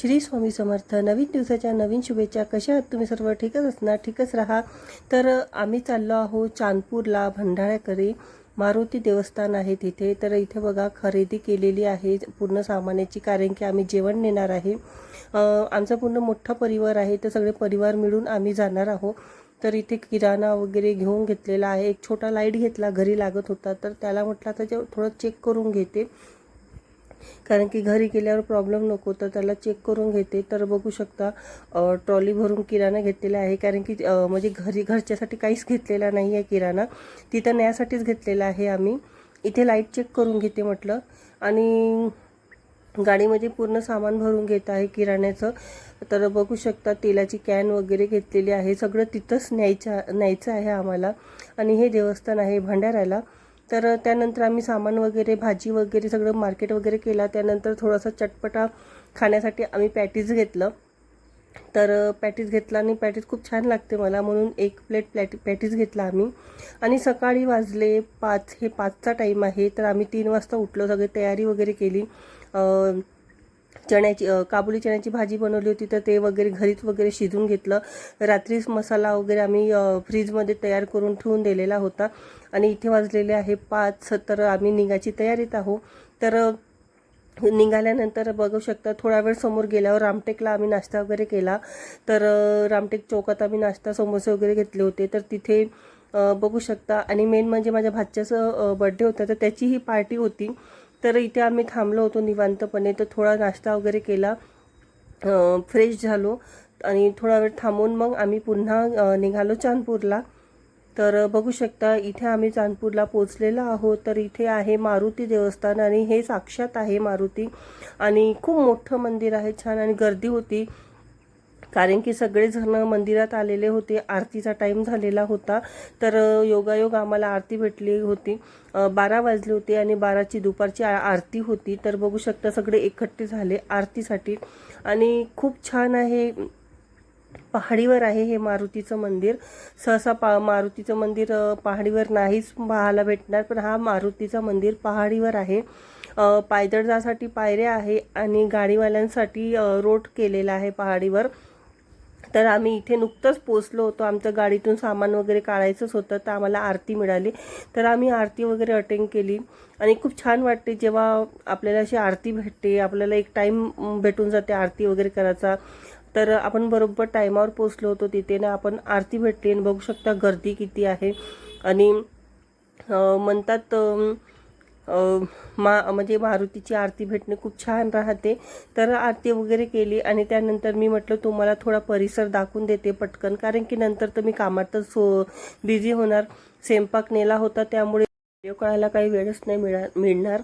श्री स्वामी समर्थ. नवीन दिवसाच्या नवीन शुभेच्छा. कशा आहात तुम्ही सर्व? ठीकच असणार? ठीकच राहा. तर आम्ही चाललो आहोत चांदपूरला भंडाऱ्याकडे. मारुती देवस्थान आहे तिथे. तर इथे बघा खरेदी केलेली आहे. पूर्ण सामानाची कारण की आम्ही जेवण नेणार आहे. आमचा पूर्ण मोठा परिवार आहे. तर सगळे परिवार मिळून आम्ही जाणार आहोत. तर इथे किराणा वगैरे घेऊन घेतलेला आहे. एक छोटा लाइट घेतला. घरी लागत होता. तर त्याला म्हटलं आता जे थोडं चेक करून घेते. कारण की घरी गेल्यावर प्रॉब्लेम नको तर त्याला चेक करून घेते. तर बघू शकता ट्रॉली भरून किराणा घेतलेला आहे. कारण की म्हणजे घरी घरच्यासाठी काहीच घेतलेला नाही आहे किराणा. तिथं न्यायासाठीच घेतलेला आहे आम्ही. इथे लाइट चेक करून घेते म्हटलं. आणि गाडीमध्ये पूर्ण सामान भरून घेत आहे किराण्याचं. तर बघू शकता तेलाची कॅन वगैरे घेतलेली आहे. सगळं तिथंच न्यायचं न्यायचं आहे आम्हाला. आणि हे देवस्थान आहे भंडाऱ्याला. तर त्यानंतर आम्ही सामान वगैरे भाजी वगैरे सगळं मार्केट वगैरे केला. त्यानंतर थोडासा चटपटा खाण्यासाठी आम्ही पॅटीज घेतलं. तर पॅटीज घेतला आणि पॅटीज खूप छान लागते मला म्हणून एक प्लेट प्लॅटी पॅटीज घेतला आम्ही. आणि सकाळी वाजले पाच हे पाचचा टाईम आहे. तर आम्ही तीन वाजता उठलो सगळी तयारी वगैरे केली. चण्याची काबुली चण्याची भाजी बनवली होती तर ते वगैरे घरीच वगैरे शिजून घेतलं. रात्रीच मसाला वगैरे आम्ही फ्रीजमध्ये तयार करून ठेवून दिलेला होता. आणि इथे वाजलेले आहे पाच तर आम्ही निघायची तयारीत आहोत. तर निघाल्यानंतर बघू शकता थोडा वेळ समोर गेल्यावर रामटेकला आम्ही नाश्ता वगैरे केला. तर रामटेक चौकात आम्ही नाश्ता समोसे वगैरे घेतले होते. तर तिथे बघू शकता. आणि मेन म्हणजे माझ्या भाच्याचं बड्डे होता तर त्याची ही पार्टी होती. तर इथे आम्ही थांबलो होतो निवांतपणे तर थोडा नाश्ता वगैरे केला. फ्रेश झालो आणि थोडा वेळ थांबून मग आम्ही पुन्हा निघालो चांदपूरला. तर बघू शकता इथे आम्ही चांदपूरला पोचलेलो आहोत. तर इथे आहे मारुती देवस्थान आणि हे साक्षात आहे मारुती. आणि खूप मोठं मंदिर आहे छान आणि गर्दी होती. कारण की सगळेजण मंदिरात आलेले होते. आरतीचा टाईम झालेला होता. तर योगायोग आम्हाला आरती भेटली होती. बारा वाजले होते आणि बाराची दुपारची आरती होती. तर बघू शकता सगळे एकट्ठे झाले आरतीसाठी. आणि खूप छान आहे. पहाडीवर आहे हे मारुतीचं मंदिर. सहसा पा मारुतीचं मंदिर पहाडीवर नाहीच पाहायला भेटणार पण हा मारुतीचं मंदिर पहाडीवर आहे. पायदळ जासाठी पायऱ्या आहे आणि गाडीवाल्यांसाठी रोड केलेला आहे पहाडीवर. तर आम्ही इथे नुकतंच पोचलो होतो. आमचं गाडीतून सामान वगैरे काढायचंच होतं तर आम्हाला आरती मिळाली. तर आम्ही आरती वगैरे अटेंड केली. आणि खूप छान वाटते जेव्हा आपल्याला अशी आरती भेटते आपल्याला एक टाईम भेटून जाते आरती वगैरे करायचा. तर आपण बरोबर टायमावर पोचलो होतो. तिथे ना आपण आरती भेटली. आणि बघू शकता गर्दी किती आहे. आणि म्हणतात मा म्हणजे मारुतीची आरती भेटणे खूप छान राहते. तर आरती वगैरे केली आणि त्यानंतर मी म्हटलं तुम्हाला थोडा परिसर दाखवून देते पटकन कारण की नंतर तर मी कामातच सो बिझी होणार. स्वयंपाक नेला होता त्यामुळे व्हिडिओ काढायला काही वेळच नाही मिळा मिळणार.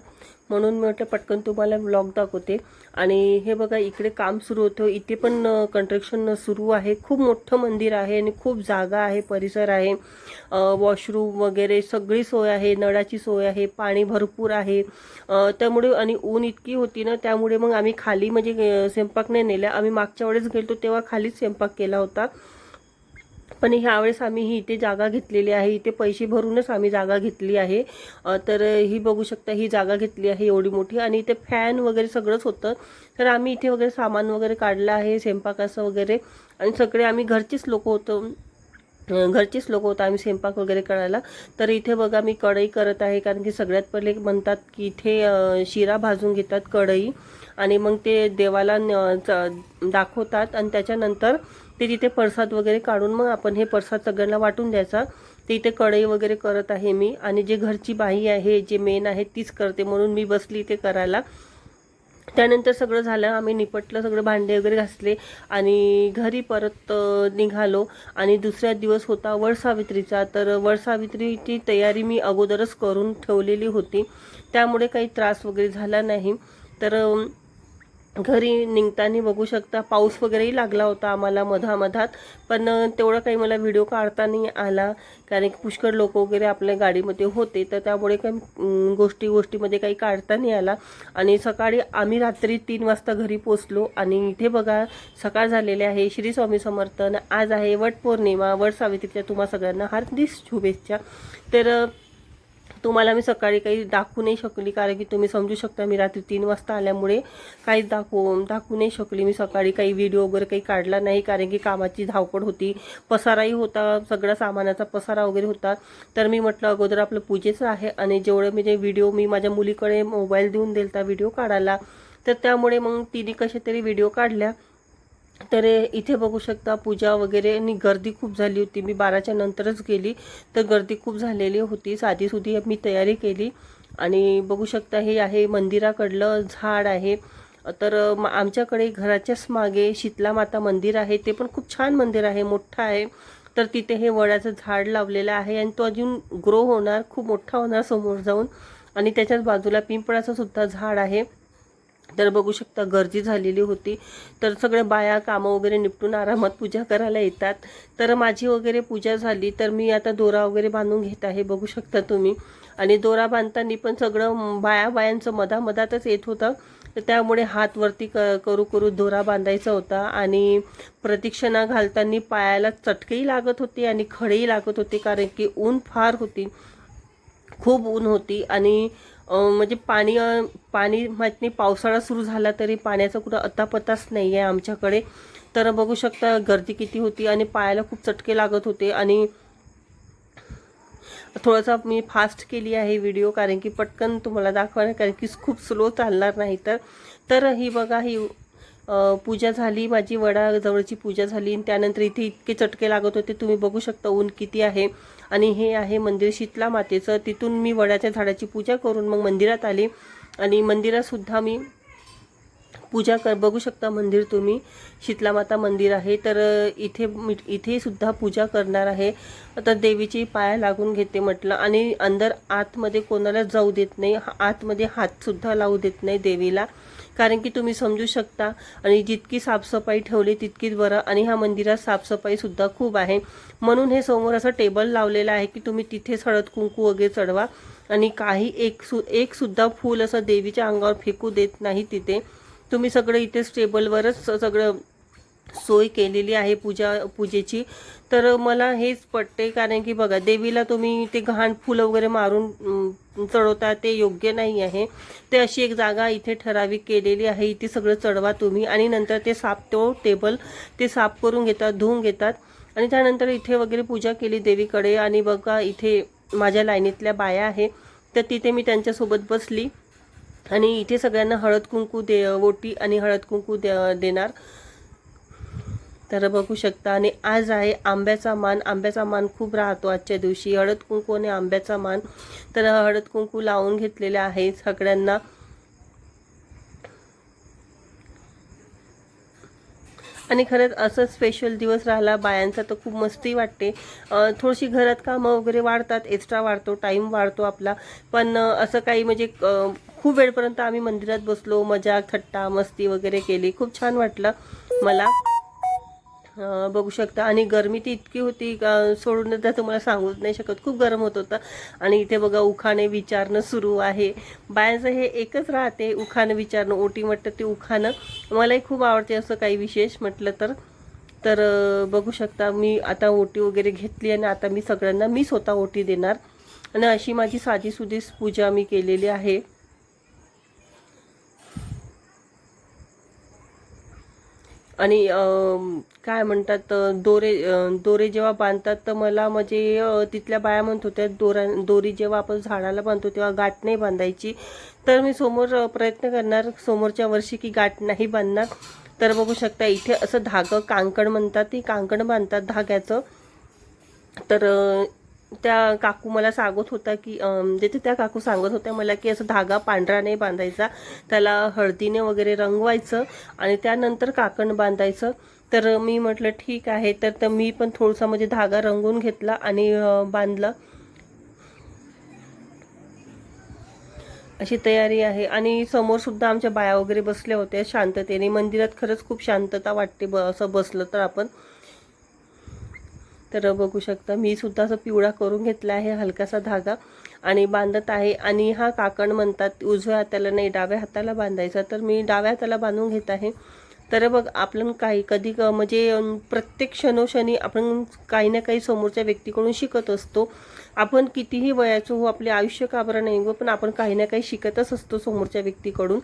म्हणून मी म्हटलं पटकन तुम्हाला ब्लॉग दाखवते. आणि हे बघा इकडे काम सुरू होतं. इथे पण कन्स्ट्रक्शन सुरू आहे. खूप मोठं मंदिर आहे आणि खूप जागा आहे परिसर आहे. वॉशरूम वगैरे सगळी सोय आहे नळाची सोय आहे पाणी भरपूर आहे. त्यामुळे आणि ऊन इतकी होती ना त्यामुळे मग आम्ही खाली म्हणजे स्वयंपाक नाही नेला. आम्ही मागच्या वेळेस गेलो तेव्हा खालीच स्वयंपाक केला होता. पण ह्यावेळेस आम्ही ही इथे जागा घेतलेली आहे. इथे पैसे भरूनच आम्ही जागा घेतली आहे. तर ही बघू शकता ही जागा घेतली आहे एवढी मोठी. आणि इथे फॅन वगैरे सगळंच होतं. तर आम्ही इथे वगैरे सामान वगैरे काढलं आहे स्वयंपाकाचं वगैरे. आणि सगळे आम्ही घरचेच लोक होतो. घरचेच घरचीच लोक होतं आम्ही स्वयंपाक वगैरे करायला. तर इथे बघा मी कढई करत आहे. कारण की सगळ्यात पहिले म्हणतात की इथे शिरा भाजून घेतात कढई. आणि मग ते देवाला न- च- दाखवतात. आणि त्याच्यानंतर ते तिथे प्रसाद वगैरे काढून मग आपण हे प्रसाद सगळ्यांना वाटून द्यायचा. ते इथे कढई वगैरे करत आहे मी आणि जे घरची बाई आहे जे मेन आहे तीच करते म्हणून मी बसली इथे करायला. त्यानंतर सगळं झालं आम्ही निपटलं सगळं भांडे वगैरे घासले आणि घरी परत निघालो. आणि दुसरा दिवस होता वडसावित्रीचा तर वडसावित्रीची तयारी मी अगोदरच करून ठेवलेली होती. त्यामुळे काही त्रास वगैरे झाला नाही. तर घरी निघताना बघू शकता. पाऊस वगैरेही लागला होता आम्हाला मधामधात पण तेवढं काही मला व्हिडिओ काढता नाही आला. कारण की पुष्कळ लोक वगैरे आपल्या गाडीमध्ये होते तर त्यामुळे काही गोष्टी गोष्टीमध्ये काही काढता नाही आला. आणि सकाळी आम्ही रात्री तीन वाजता घरी पोचलो आणि इथे बघा सकाळ झालेले आहे. श्री स्वामी समर्थन आज आहे वट पौर्णिमा वट सावित्रीच्या तुम्हा सगळ्यांना हार्दिक शुभेच्छा. तर तुम्हाला मी सकाळी काही दाखवू नाही शकली कारण की तुम्ही समजू शकता मी रात्री तीन वाजता आल्यामुळे काहीच दाखवू दाखवू नाही शकली मी सकाळी. काही व्हिडिओ वगैरे काही काढला नाही कारण की कामाची धावपळ होती. पसाराही होता सगळा सामानाचा पसारा वगैरे होता. तर मी म्हटलं अगोदर आपलं पूजेचं आहे आणि जेवढं मी जे व्हिडिओ मी माझ्या मुलीकडे मोबाईल देऊन दिलता व्हिडिओ काढायला तर त्यामुळे मग तिने कसे तरी व्हिडिओ काढल्या. तर इथे बघू शकता पूजा वगैरे आणि गर्दी खूप झाली होती. मी बाराच्या नंतरच गेली. तर गर्दी खूप झालेली होती. साधीसुधी मी तयारी केली. आणि बघू शकता हे आहे मंदिराकडलं झाड आहे. तर आमच्याकडे घराच्याच मागे शीतला माता मंदिर आहे. ते पण खूप छान मंदिर आहे. मोठं आहे. तर तिथे हे वडाचं झाड लावलेलं आहे. आणि तो अजून ग्रो होणार खूप मोठा होणार समोर जाऊन. आणि त्याच्याच बाजूला पिंपळाचं सुद्धा झाड आहे. तर बघू शकता गर्दी झालेली होती. तर सगळ्या बाया कामं वगैरे निपटून आरामात पूजा करायला येतात. तर माझी वगैरे पूजा झाली तर मी आता दोरा वगैरे बांधून घेत आहे बघू शकता तुम्ही. आणि दोरा बांधताना पण सगळं बाया बायांचं मधामधातच येत होतं. तर त्यामुळे हात वरती क करू करू दोरा बांधायचा होता. आणि प्रदक्षिणा घालताना पायाला चटकेही लागत होती आणि खडेही लागत होते कारण की ऊन फार होती. खूप ऊन होती. आणि म्हणजे पाणी पाणी माहीत नाही पावसाळा सुरू झाला तरी पाण्याचा कुठं अतापताच नाही आहे आमच्याकडे. तर बघू शकता गर्दी किती होती आणि पायाला खूप चटके लागत होते आणि थोडासा मी फास्ट केली आहे व्हिडिओ कारण की पटकन तुम्हाला दाखवणार कारण की खूप स्लो चालणार नाही तर. तर ही बघा ही पूजा झाली माझी वडाजवळची पूजा झाली. आणि त्यानंतर इथे इतके चटके लागत होते तुम्ही बघू शकता ऊन किती आहे. आणि हे आहे मंदिर शीतला मातेचं. तिथून मी वडाच्या झाडाची पूजा करून मग मंदिरात आली. आणि मंदिरातसुद्धा मी पूजा कर बघू शकता मंदिर तुम्ही. शीतला माता मंदिर आहे. तर इथे मी- इथे सुद्धा पूजा करणार आहे. तर देवीची पाया लागून घेते म्हटलं. आणि अंदर आतमध्ये कोणाला जाऊ देत नाही. आतमध्ये हातसुद्धा लावू देत नाही देवीला. कारण की तुम्ही समजू शकता. आणि जितकी साफसफाई ठेवली तितकीच बरं. आणि ह्या मंदिरात साफसफाईसुद्धा खूप आहे. म्हणून हे समोर असं टेबल लावलेलं आहे की तुम्ही तिथेच हळद कुंकू वगैरे चढवा. आणि काही एक सु एक सुद्धा फूल असं देवीच्या अंगावर फेकू देत नाही तिथे. तुम्ही सगळं इथेच टेबलवरच सगळं सोय केलेली आहे पूजा पूजेची. तर मला हेच पटते कारण की बघा देवीला तुम्ही ते घाण फुलं वगैरे मारून चढवता ते योग्य नाही आहे. ते अशी एक जागा इथे ठराविक केलेली आहे. इथे सगळं चढवा तुम्ही आणि नंतर ते साफ तो टेबल ते साफ करून घेतात धुवून घेतात. आणि त्यानंतर इथे वगैरे पूजा केली देवीकडे आणि बघा इथे माझ्या लाईनीतल्या बाया आहे. तर तिथे मी त्यांच्यासोबत बसली आणि इथे सगळ्यांना हळद कुंकू दे ओटी आणि हळद कुंकू दे देणार. तर बघू शकता. आणि आज आहे आंब्याचा मान. आंब्याचा मान खूप राहतो आजच्या दिवशी. हळद कुंकू आणि आंब्याचा मान. तर हळद कुंकू लावून घेतलेले आहे सगळ्यांना. आणि खरंच असं स्पेशल दिवस राहिला. बायांचा तर खूप मस्ती वाटते. थोडीशी घरात कामं वगैरे वाढतात. एक्स्ट्रा वाढतो. टाईम वाढतो आपला. पण असं काही म्हणजे खूप वेळपर्यंत आम्ही मंदिरात बसलो. मजा थट्टा मस्ती वगैरे केली. खूप छान वाटलं मला. बघू शकता. आणि गरमी ती इतकी होती का सोडून तर तुम्हाला सांगूच नाही शकत. खूप गरम होत होतं. आणि इथे बघा उखाणे विचारणं सुरू आहे. बायांचं हे एकच राहते उखाणं विचारणं. ओटी म्हटलं ते उखाणं. मलाही खूप आवडते असं काही विशेष म्हटलं तर. तर बघू शकता मी आता ओटी वगैरे घेतली आणि आता मी सगळ्यांना मी स्वतः ओटी देणार. आणि अशी माझी साधीसुधीच पूजा मी केलेली आहे. आणि काय म्हणतात दोरे दोरे जेव्हा बांधतात तर मला म्हणजे तिथल्या बाया म्हणत होत्या दोरा दोरी जेव्हा आपण झाडाला बांधतो तेव्हा गाठ नाही बांधायची. तर मी समोर प्रयत्न करणार समोरच्या वर्षी की गाठ नाही बांधणार. तर बघू शकता इथे असं धागं कांकण म्हणतात ती कांकण बांधतात धाग्याचं. तर त्या काकू मला सांगत होता की जिथे त्या काकू सांगत होत्या मला की असं धागा पांढरा नाही बांधायचा त्याला हळदीने वगैरे रंगवायचं आणि त्यानंतर काकण बांधायचं. तर मी म्हटलं ठीक आहे. तर तर मी पण थोडासा म्हणजे धागा रंगून घेतला आणि बांधला. अशी तयारी आहे. आणि समोर सुद्धा आमच्या बाया वगैरे बसल्या होत्या शांततेने. मंदिरात खरंच खूप शांतता वाटते ब असं बसलं तर आपण. तर बघू शकता मी सुद्धा असं पिवळा करून घेतला आहे हलकासा धागा आणि बांधत आहे. आणि हा काकण म्हणतात उजव्या हाताला नाही डाव्या हाताला बांधायचा. तर मी डाव्या हाताला बांधून घेत आहे. तर बघ आपण काही कधी क- म्हणजे प्रत्येक क्षणोक्षणी आपण काही ना काही समोरच्या व्यक्तीकडून शिकत असतो. आपण कितीही वयाचं हो आपले आयुष्य का बरं नाही हो पण आपण काही ना काही शिकतच असतो समोरच्या व्यक्तीकडून.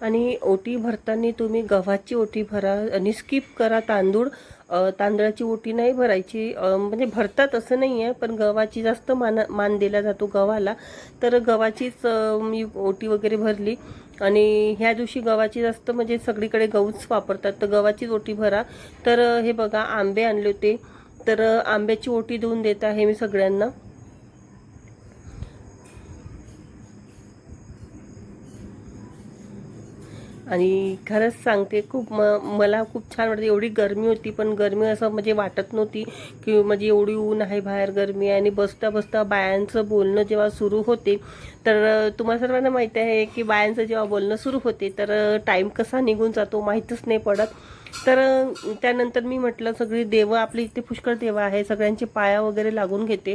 आणि ओटी भरताना तुम्ही गव्हाची ओटी भरा आणि स्किप करा तांदूळ. तांदळाची ओटी नाही भरायची. म्हणजे भरतात असं नाही आहे पण गव्हाची जास्त मान मान दिला जातो गव्हाला. तर गव्हाचीच मी ओटी वगैरे भरली. आणि ह्या दिवशी गव्हाची जास्त म्हणजे सगळीकडे गहूच वापरतात. तर गव्हाचीच ओटी भरा. तर हे बघा आंबे आणले होते. तर आंब्याची ओटी देऊन देत आहे मी सगळ्यांना. आणि खरंच सांगते खूप म मला खूप छान वाटते. एवढी गरमी होती पण गरमी असं म्हणजे वाटत नव्हती की म्हणजे एवढी ऊन आहे बाहेर गरमी आहे. आणि बसता बसता बायांचं बोलणं जेव्हा सुरू होते तर तुम्हाला सर्वांना माहिती आहे की बायांचं जेव्हा बोलणं सुरू होते तर टाईम कसा निघून जातो माहीतच नाही पडत. तर त्यानंतर मी म्हटलं सगळी देवं आपली इथे पुष्कळ देवं आहे सगळ्यांचे पाया वगैरे लागून घेते.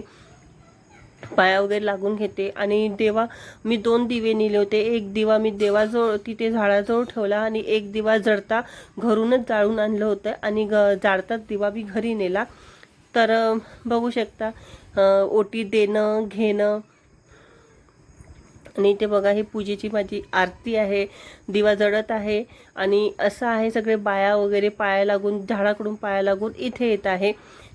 पाया वगैरे लागून घेते. आणि देवा मी दोन दिवे नेले होते. एक दिवा मी देवाजवळ तिथे झाडाजवळ ठेवला आणि एक दिवा जळता घरूनच जाळून आणलं होतं. आणि ग जाळताच दिवा मी घरी नेला. तर बघू शकता ओटी देणं घेणं. आणि इथे बघा ही पूजेची माझी आरती आहे. दिवा जळत आहे. आणि असं आहे सगळे बाया वगैरे पाया लागून झाडाकडून पाया लागून इथे येत आहे.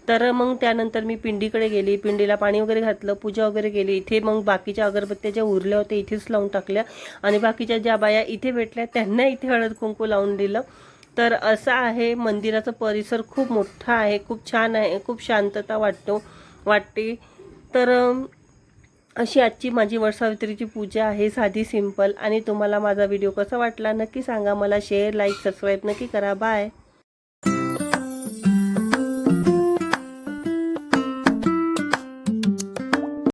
तर मग त्यानंतर मी पिंडीकडे गेली. पिंडीला पाणी वगैरे घातलं पूजा वगैरे केली. इथे मग बाकीच्या अगरबत्त्या ज्या उरल्या होत्या इथेच लावून टाकल्या. आणि बाकीच्या ज्या बाया इथे भेटल्या त्यांना इथे हळद कुंकू लावून दिलं. तर असं आहे मंदिराचा परिसर खूप मोठा आहे. खूप छान आहे खूप शांतता वाटतो वाटते. तर अशी आजची माझी वर्षावित्रीची पूजा आहे साधी सिंपल. आणि तुम्हाला माझा व्हिडिओ कसा वाटला नक्की सांगा. मला शेअर लाईक सबस्क्राईब नक्की करा. बाय